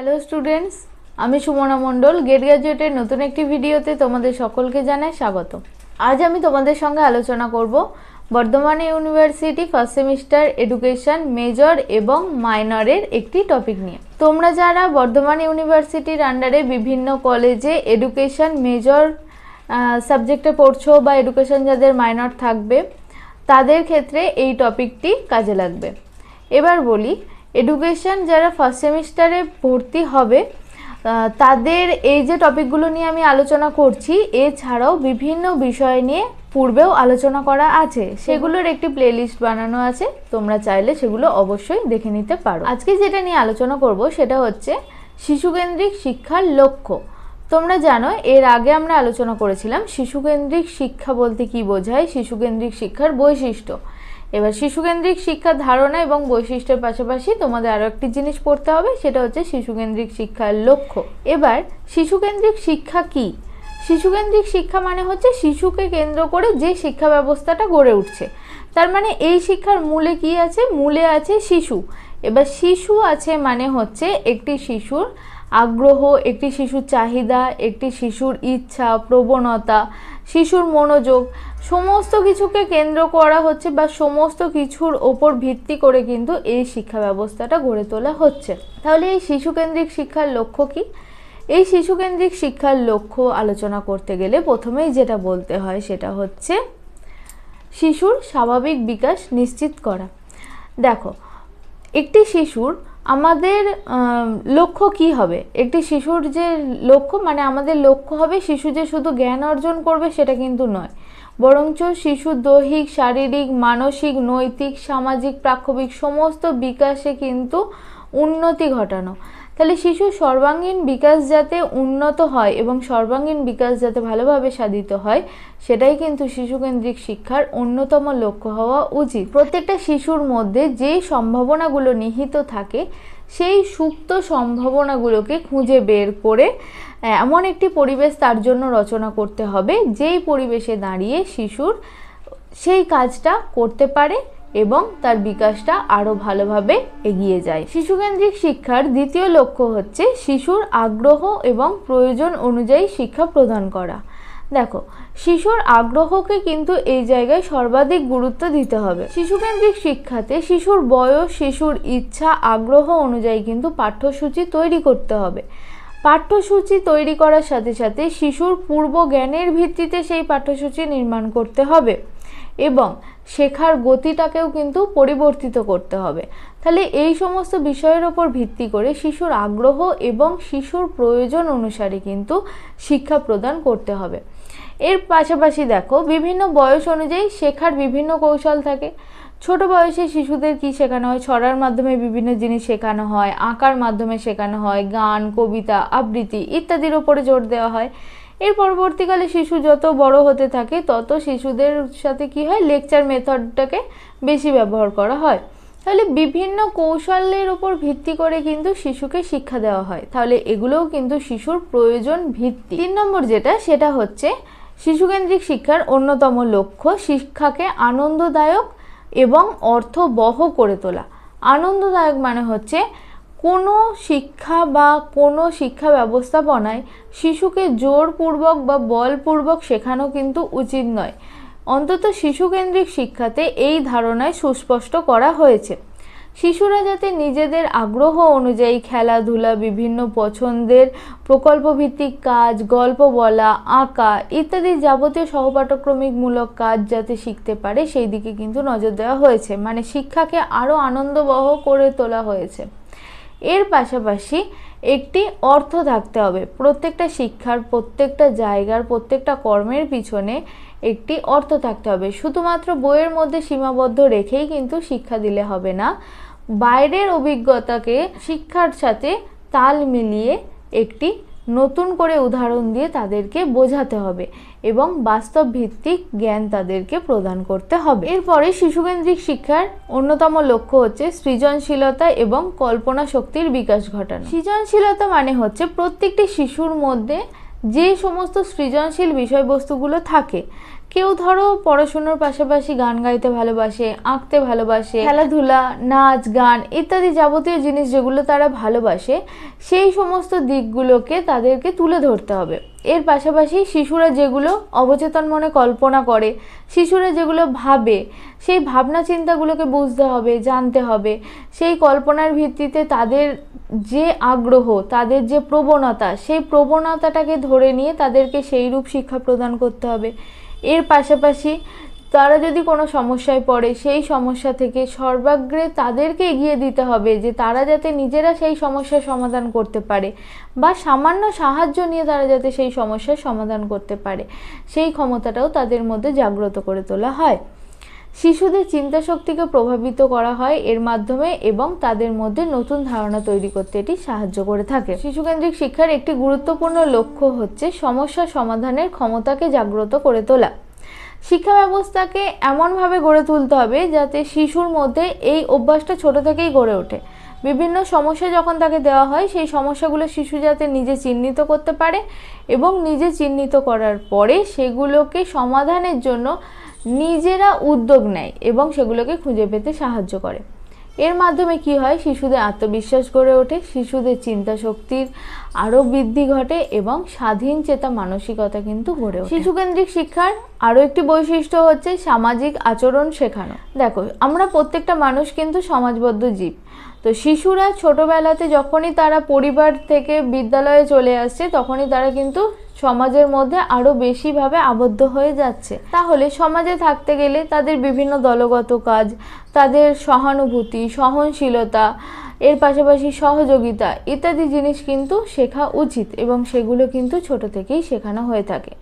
Hello students আমি সুমনা মণ্ডল gate গ্র্যাজুয়েটের নতুন একটি ভিডিওতে তোমাদের সকলকে জানাই স্বাগত আজ আমি তোমাদের সঙ্গে আলোচনা করব Bardhaman university first semester education major এবং মাইনরের একটি টপিক নিয়ে। তোমরা যারা বর্ধমান ইউনিভার্সিটির আন্ডারে বিভিন্ন কলেজে এডুকেশন মেজর সাবজেক্টে পড়ছো বা এডুকেশন যাদের মাইনর থাকবে, তাদের ক্ষেত্রে এই টপিকটি কাজে লাগবে। এবার বলি এডুকেশন যারা ফার্স্ট সেমিস্টারে ভর্তি হবে তাদের এই যে টপিকগুলো নিয়ে আমি আলোচনা করছি, এছাড়াও বিভিন্ন বিষয় নিয়ে পূর্বেও আলোচনা করা আছে। সেগুলোর একটি প্লেলিস্ট বানানো আছে, তোমরা চাইলে সেগুলো অবশ্যই দেখে নিতে পারো। আজকে যেটা নিয়ে আলোচনা করব, সেটা হচ্ছে শিশুকেন্দ্রিক শিক্ষার লক্ষ্য। তোমরা জানো, এর আগে আমরা আলোচনা করেছিলাম, শিশুকেন্দ্রিক শিক্ষা বলতে কি বোঝায়? শিশুকেন্দ্রিক শিক্ষার বৈশিষ্ট্য। এবার শিশুকেন্দ্রিক শিক্ষার ধারণা এবং বৈশিষ্ট্যের পাশাপাশি তোমাদের আরও একটি জিনিস পড়তে হবে, সেটা হচ্ছে শিশুকেন্দ্রিক শিক্ষার লক্ষ্য। এবার, শিশুকেন্দ্রিক শিক্ষা কি? শিশুকেন্দ্রিক শিক্ষা মানে হচ্ছে শিশুকে কেন্দ্র করে যে শিক্ষা ব্যবস্থাটা গড়ে উঠছে। তার মানে এই শিক্ষার মূলে কি আছে? মূলে আছে শিশু। এবার শিশু আছে মানে হচ্ছে একটি শিশুর আগ্রহ, একটি শিশুর চাহিদা, একটি শিশুর ইচ্ছা, প্রবণতা শিশুর মনোযোগ, সমস্ত কিছুকে কেন্দ্র করা হচ্ছে বা সমস্ত কিছুর ওপর ভিত্তি করে কিন্তু এই শিক্ষা ব্যবস্থাটা গড়ে তোলা হচ্ছে। তাহলে এই শিশুকেন্দ্রিক শিক্ষার লক্ষ্য কি? এই শিশুকেন্দ্রিক শিক্ষার লক্ষ্য আলোচনা করতে গেলে প্রথমেই যেটা বলতে হয় সেটা হচ্ছে শিশুর স্বাভাবিক বিকাশ নিশ্চিত করা। দেখো, একটি শিশুর আমাদের লক্ষ্য কি হবে? একটি শিশুর যে লক্ষ্য মানে আমাদের লক্ষ্য হবে শিশু যে শুধু জ্ঞান অর্জন করবে সেটা কিন্তু নয়। বরঞ্চ শিশুর দৈহিক, শারীরিক, মানসিক, নৈতিক, সামাজিক, প্রাক্ষবিক সমস্ত বিকাশে কিন্তু উন্নতি ঘটানো। তাহলে শিশুর সর্বাঙ্গীন বিকাশ যাতে উন্নত হয় এবং সর্বাঙ্গীন বিকাশ যাতে ভালোভাবে সাধিত হয়, সেটাই কিন্তু শিশুকেন্দ্রিক শিক্ষার অন্যতম লক্ষ্য হওয়া উচিত। প্রত্যেকটা শিশুর মধ্যে যে সম্ভাবনাগুলো নিহিত থাকে, সেই সুপ্ত সম্ভাবনাগুলোকে খুঁজে বের করে এমন একটি পরিবেশ তার জন্য রচনা করতে হবে, যেই পরিবেশে দাঁড়িয়ে শিশুর সেই কাজটা করতে পারে। এবং তার বিকাশটা আরও ভালোভাবে এগিয়ে যায়। শিশুকেন্দ্রিক শিক্ষার দ্বিতীয় লক্ষ্য হচ্ছে শিশুর আগ্রহ এবং প্রয়োজন অনুযায়ী শিক্ষা প্রদান করা। দেখো, শিশুর আগ্রহকে কিন্তু এই জায়গায় সর্বাধিক গুরুত্ব দিতে হবে। শিশুকেন্দ্রিক শিক্ষাতে শিশুর বয়স, শিশুর ইচ্ছা, আগ্রহ অনুযায়ী কিন্তু পাঠ্যসূচি তৈরি করতে হবে। পাঠ্যসূচি তৈরি করার সাথে সাথে শিশুর পূর্ব জ্ঞানের ভিত্তিতে সেই পাঠ্যসূচি নির্মাণ করতে হবে। এবং শেখার গতিটাকেও কিন্তু পরিবর্তিত করতে হবে। তাহলে এই সমস্ত বিষয়ের ওপর ভিত্তি করে শিশুর আগ্রহ এবং শিশুর প্রয়োজন অনুসারে কিন্তু শিক্ষা প্রদান করতে হবে। এর পাশাপাশি দেখো, বিভিন্ন বয়স অনুযায়ী শেখার বিভিন্ন কৌশল থাকে। ছোট বয়সে শিশুদের কি শেখানো হয়? ছড়ার মাধ্যমে বিভিন্ন জিনিস শেখানো হয়, আঁকার মাধ্যমে শেখানো হয়, গান, কবিতা, আবৃত্তি ইত্যাদির ওপরে জোর দেওয়া হয়। এর পরবর্তীকালে শিশু যত বড় হতে থাকে, তত শিশুদের সাথে কি হয়? লেকচার মেথডটাকে বেশি ব্যবহার করা হয়। তাহলে বিভিন্ন কৌশলের উপর ভিত্তি করে কিন্তু শিশুকে শিক্ষা দেওয়া হয়। তাহলে এগুলোও কিন্তু শিশুর প্রয়োজন ভিত্তি। তিন নম্বর যেটা, সেটা হচ্ছে শিশুকেন্দ্রিক শিক্ষার অন্যতম লক্ষ্য শিক্ষাকে আনন্দদায়ক এবং অর্থবহ করে তোলা। আনন্দদায়ক মানে হচ্ছে কোনো শিক্ষা বা কোনো শিক্ষা ব্যবস্থাপনায় শিশুকে জোরপূর্বক বা বলপূর্বক শেখানো কিন্তু উচিত নয়। অন্তত শিশুকেন্দ্রিক শিক্ষাতে এই ধারণায় সুস্পষ্ট করা হয়েছে। শিশুরা যাতে নিজেদের আগ্রহ অনুযায়ী খেলাধুলা, বিভিন্ন পছন্দের প্রকল্পভিত্তিক কাজ, গল্প বলা, আঁকা ইত্যাদি যাবতীয় সহপাঠক্রমিকমূলক কাজ যাতে শিখতে পারে, সেই দিকে কিন্তু নজর দেওয়া হয়েছে। মানে শিক্ষাকে আরও আনন্দবহ করে তোলা হয়েছে। এর পাশাপাশি একটি অর্থ থাকতে হবে। প্রত্যেকটা শিক্ষার, প্রত্যেকটা জায়গার, প্রত্যেকটা কর্মের পিছনে একটি অর্থ থাকতে হবে। শুধুমাত্র বইয়ের মধ্যে সীমাবদ্ধ রেখেই কিন্তু শিক্ষা দিলে হবে না। বাইরের অভিজ্ঞতাকে শিক্ষার সাথে তাল মিলিয়ে একটি নতুন করে উদাহরণ দিয়ে তাদেরকে বোঝাতে হবে এবং বাস্তব ভিত্তিক জ্ঞান তাদেরকে প্রদান করতে হবে। এরপরে শিশুকেন্দ্রিক শিক্ষার অন্যতম লক্ষ্য হচ্ছে সৃজনশীলতা এবং কল্পনা শক্তির বিকাশ ঘটানো। সৃজনশীলতা মানে হচ্ছে প্রত্যেকটি শিশুর মধ্যে যে সমস্ত সৃজনশীল বিষয়বস্তুগুলো থাকে কেউ ধরো পড়াশুনোর পাশাপাশি গান গাইতে ভালোবাসে, আঁকতে ভালোবাসে, খেলাধুলা, নাচ, গান ইত্যাদি যাবতীয় জিনিস যেগুলো তারা ভালোবাসে, সেই সমস্ত দিকগুলোকে তাদেরকে তুলে ধরতে হবে। এর পাশাপাশি শিশুরা যেগুলো অবচেতন মনে কল্পনা করে, শিশুরা যেগুলো ভাবে, সেই ভাবনা চিন্তাগুলোকে বুঝতে হবে, জানতে হবে। সেই কল্পনার ভিত্তিতে তাদের যে আগ্রহ, তাদের যে প্রবণতা, সেই প্রবণতাটাকে ধরে নিয়ে তাদেরকে সেই রূপ শিক্ষা প্রদান করতে হবে। এর পাশাপাশি তারা যদি কোনো সমস্যায় পড়ে, সেই সমস্যা থেকে সর্বাগ্রে তাদেরকে এগিয়ে দিতে হবে যে তারা যাতে নিজেরা সেই সমস্যার সমাধান করতে পারে বা সামান্য সাহায্য নিয়ে তারা যাতে সেই সমস্যার সমাধান করতে পারে। সেই ক্ষমতাটাও তাদের মধ্যে জাগ্রত করে তোলা হয়। শিশুদের চিন্তা শক্তিকে প্রভাবিত করা হয় এর মাধ্যমে এবং তাদের মধ্যে নতুন ধারণা তৈরি করতে এটি সাহায্য করে থাকে। শিশুকেন্দ্রিক শিক্ষার একটি গুরুত্বপূর্ণ লক্ষ্য হচ্ছে সমস্যা সমাধানের ক্ষমতাকে জাগ্রত করে তোলা। শিক্ষা ব্যবস্থাকে এমনভাবে গড়ে তুলতে হবে যাতে শিশুর মধ্যে এই অভ্যাসটা ছোট থেকেই গড়ে ওঠে। বিভিন্ন সমস্যা যখন তাকে দেওয়া হয়, সেই সমস্যাগুলো শিশু যাতে নিজে চিহ্নিত করতে পারে এবং নিজে চিহ্নিত করার পরে সেগুলোকে সমাধানের জন্য নিজেরা উদ্যোগ নেয় এবং সেগুলোকে খুঁজে পেতে সাহায্য করে। এর মাধ্যমে কি হয়? শিশুদের আত্মবিশ্বাস গড়ে ওঠে, শিশুদের চিন্তা শক্তির আরও বৃদ্ধি ঘটে এবং স্বাধীন চেতা মানসিকতা কিন্তু গড়ে ওঠে। শিশুকেন্দ্রিক শিক্ষার আরও একটি বৈশিষ্ট্য হচ্ছে সামাজিক আচরণ শেখানো। দেখো, আমরা প্রত্যেকটা মানুষ কিন্তু সমাজবদ্ধ জীব। তো শিশুরা ছোটবেলাতে যখনই তারা পরিবার থেকে বিদ্যালয়ে চলে আসছে, তখনই তারা কিন্তু সমাজের মধ্যে আরও বেশিভাবে আবদ্ধ হয়ে যাচ্ছে। তাহলে সমাজে থাকতে গেলে তাদের বিভিন্ন দলগত কাজ, তাদের সহানুভূতি, সহনশীলতা, এর পাশাপাশি সহযোগিতা ইত্যাদি জিনিস কিন্তু শেখা উচিত এবং সেগুলো কিন্তু ছোট থেকেই শেখানো হয়ে থাকে।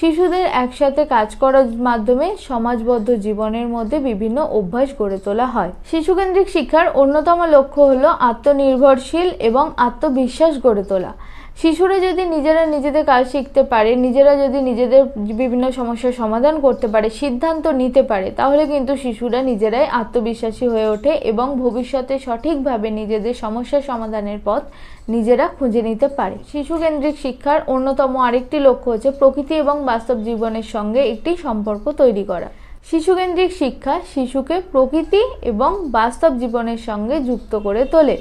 শিশুদের একসাথে কাজ করার মাধ্যমে সমাজবদ্ধ জীবনের মধ্যে বিভিন্ন অভ্যাস গড়ে তোলা হয়। শিশুকেন্দ্রিক শিক্ষার অন্যতম লক্ষ্য হলো আত্মনির্ভরশীল এবং আত্মবিশ্বাস গড়ে তোলা। শিশুরা যদি নিজেরা নিজেদের কাজ শিখতে পারে, নিজেরা যদি নিজেদের বিভিন্ন সমস্যার সমাধান করতে পারে, সিদ্ধান্ত নিতে পারে, তাহলে কিন্তু শিশুরা নিজেরাই আত্মবিশ্বাসী হয়ে ওঠে এবং ভবিষ্যতে সঠিকভাবে নিজেদের সমস্যার সমাধানের পথ নিজেরা খুঁজে নিতে পারে। শিশুকেন্দ্রিক শিক্ষার অন্যতম আরেকটি লক্ষ্য হচ্ছে প্রকৃতি এবং বাস্তব জীবনের সঙ্গে একটি সম্পর্ক তৈরি করা। শিশুকেন্দ্রিক শিক্ষা শিশুকে প্রকৃতি এবং বাস্তব জীবনের সঙ্গে যুক্ত করে তোলে।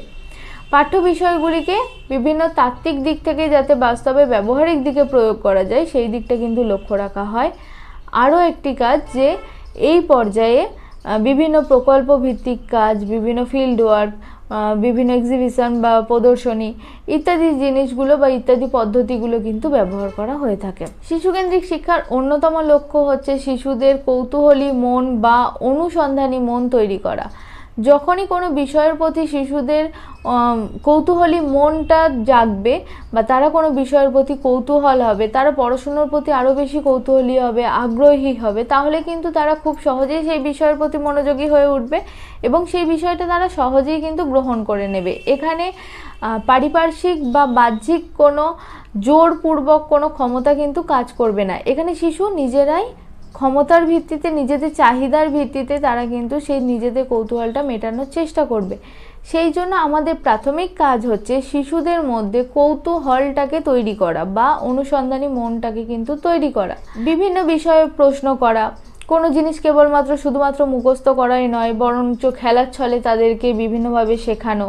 পাঠ্য বিষয়গুলিকে বিভিন্ন তাত্ত্বিক দিক থেকে যাতে বাস্তবে ব্যবহারিক দিকে প্রয়োগ করা যায়, সেই দিকটা কিন্তু লক্ষ্য রাখা হয়। আরও একটি কাজ যে, এই পর্যায়ে বিভিন্ন প্রকল্প ভিত্তিক কাজ, বিভিন্ন ফিল্ড ওয়ার্ক বিভিন্ন এক্সিবিশন বা প্রদর্শনী ইত্যাদি জিনিসগুলো বা ইত্যাদি পদ্ধতিগুলো কিন্তু ব্যবহার করা হয়ে থাকে। শিশুকেন্দ্রিক শিক্ষার অন্যতম লক্ষ্য হচ্ছে শিশুদের কৌতূহলী মন বা অনুসন্ধানী মন তৈরি করা। যখনই কোনো বিষয়ের প্রতি শিশুদের কৌতূহলী মনটা জাগবে বা তারা কোনো বিষয়ের প্রতি কৌতূহল হবে, তারা পড়াশুনোর প্রতি আরও বেশি কৌতূহলী হবে, আগ্রহী হবে, তাহলে কিন্তু তারা খুব সহজেই সেই বিষয়ের প্রতি মনোযোগী হয়ে উঠবে এবং সেই বিষয়টা তারা সহজেই কিন্তু গ্রহণ করে নেবে। এখানে পারিপার্শ্বিক বা বাহ্যিক কোনো জোরপূর্বক কোনো ক্ষমতা কিন্তু কাজ করবে না। এখানে শিশু নিজেরাই ক্ষমতার ভিত্তিতে, নিজেদের চাহিদার ভিত্তিতে তারা কিন্তু সেই নিজেদের কৌতূহলটা মেটানোর চেষ্টা করবে। সেই জন্য আমাদের প্রাথমিক কাজ হচ্ছে শিশুদের মধ্যে কৌতূহলটাকে তৈরি করা বা অনুসন্ধানী মনটাকে কিন্তু তৈরি করা। বিভিন্ন বিষয়ে প্রশ্ন করা, কোনো জিনিস কেবলমাত্র শুধুমাত্র মুখস্থ করাই নয়, বরঞ্চ খেলার ছলে তাদেরকে বিভিন্নভাবে শেখানো,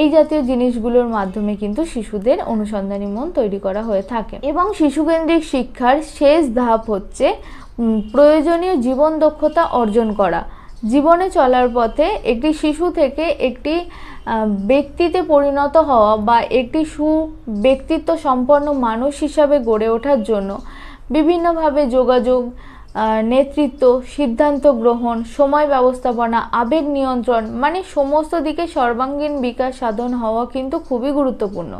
এই জাতীয় জিনিসগুলোর মাধ্যমে কিন্তু শিশুদের অনুসন্ধানী মন তৈরি করা হয়ে থাকে। এবং শিশুকেন্দ্রিক শিক্ষার শেষ ধাপ হচ্ছে প্রয়োজনীয় জীবন দক্ষতা অর্জন করা। জীবনে চলার পথে একটি শিশু থেকে একটি ব্যক্তিতে পরিণত হওয়া বা একটি সু ব্যক্তিত্ব সম্পন্ন মানুষ হিসাবে গড়ে ওঠার জন্য বিভিন্নভাবে যোগাযোগ নেতৃত্ব, সিদ্ধান্ত গ্রহণ, সময় ব্যবস্থাপনা, আবেগ নিয়ন্ত্রণ মানে সমস্ত দিকে সর্বাঙ্গীন বিকাশ সাধন হওয়া কিন্তু খুবই গুরুত্বপূর্ণ।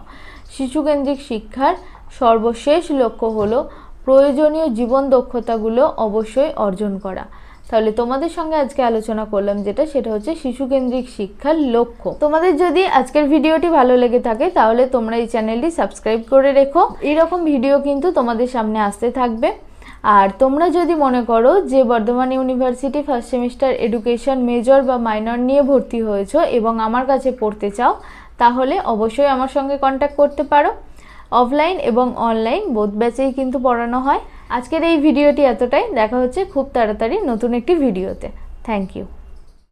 শিশুকেন্দ্রিক শিক্ষার সর্বশেষ লক্ষ্য হলো প্রয়োজনীয় জীবন দক্ষতাগুলো অবশ্যই অর্জন করা। তাহলে তোমাদের সঙ্গে আজকে আলোচনা করলাম যেটা, সেটা হচ্ছে শিশুকেন্দ্রিক শিক্ষার লক্ষ্য। তোমাদের যদি আজকের ভিডিওটি ভালো লেগে থাকে, তাহলে তোমরা এই চ্যানেলটি সাবস্ক্রাইব করে রেখো। এরকম ভিডিও কিন্তু তোমাদের সামনে আসতে থাকবে। আর তোমরা যদি মনে করো যে Bardhaman university first semester education major বা মাইনর নিয়ে ভর্তি হয়েছো এবং আমার কাছে পড়তে চাও, তাহলে অবশ্যই আমার সঙ্গে কন্ট্যাক্ট করতে পারো। অফলাইন এবং অনলাইন বোধ ব্যাচেই কিন্তু পড়ানো হয়। আজকের এই ভিডিওটি এতটাই। দেখা হচ্ছে খুব তাড়াতাড়ি নতুন একটি ভিডিওতে। Thank you